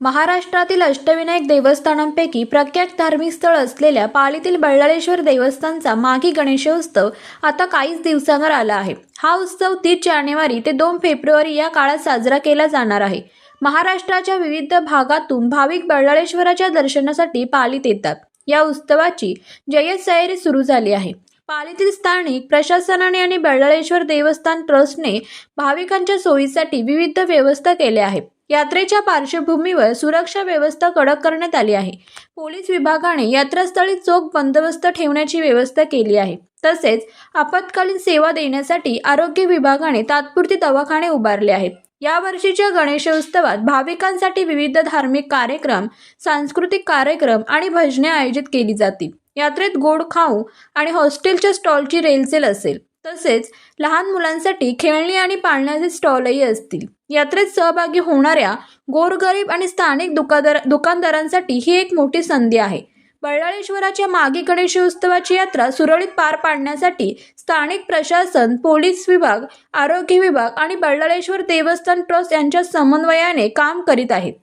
महाराष्ट्रातील अष्टविनायक देवस्थानांपैकी प्रख्यात धार्मिक स्थळ असलेल्या पालीतील बल्लाळेश्वर देवस्थानचा माघी गणेशोत्सव आता काहीच दिवसांवर आला आहे. हा उत्सव तीस जानेवारी ते दोन फेब्रुवारी या काळात साजरा केला जाणार आहे. महाराष्ट्राच्या विविध भागातून भाविक बल्लाळेश्वराच्या दर्शनासाठी पालीत येतात. या उत्सवाची जय्यत सयारी सुरू झाली आहे. पालीतील स्थानिक प्रशासनाने आणि बल्लाळेश्वर देवस्थान ट्रस्टने भाविकांच्या सोयीसाठी विविध व्यवस्था केल्या आहेत. यात्रेच्या पार्श्वभूमीवर सुरक्षा व्यवस्था कडक करण्यात आली आहे. पोलीस विभागाने यात्रास्थळी चोख बंदोबस्त ठेवण्याची व्यवस्था केली आहे. तसेच आपत्कालीन सेवा देण्यासाठी आरोग्य विभागाने तात्पुरते दवाखाने उभारले आहेत. यावर्षीच्या गणेशोत्सवात भाविकांसाठी विविध धार्मिक कार्यक्रम सांस्कृतिक कार्यक्रम आणि भजने आयोजित केली जातील. यात्रेत गोड खाऊ आणि हॉस्टेलच्या स्टॉलची रेलसेल असेल. तसेच लहान मुलांसाठी खेळणी आणि पाळण्याचे स्टॉलही असतील. यात्रेत सहभागी होणाऱ्या गोरगरीब आणि स्थानिक दुकादार दुकानदारांसाठी ही एक मोठी संधी आहे. बल्लाळेश्वराच्या मागे गणेशोत्सवाची यात्रा सुरळीत पार पाडण्यासाठी स्थानिक प्रशासन पोलीस विभाग आरोग्य विभाग आणि बल्लाळेश्वर देवस्थान ट्रस्ट यांच्या समन्वयाने काम करीत आहेत.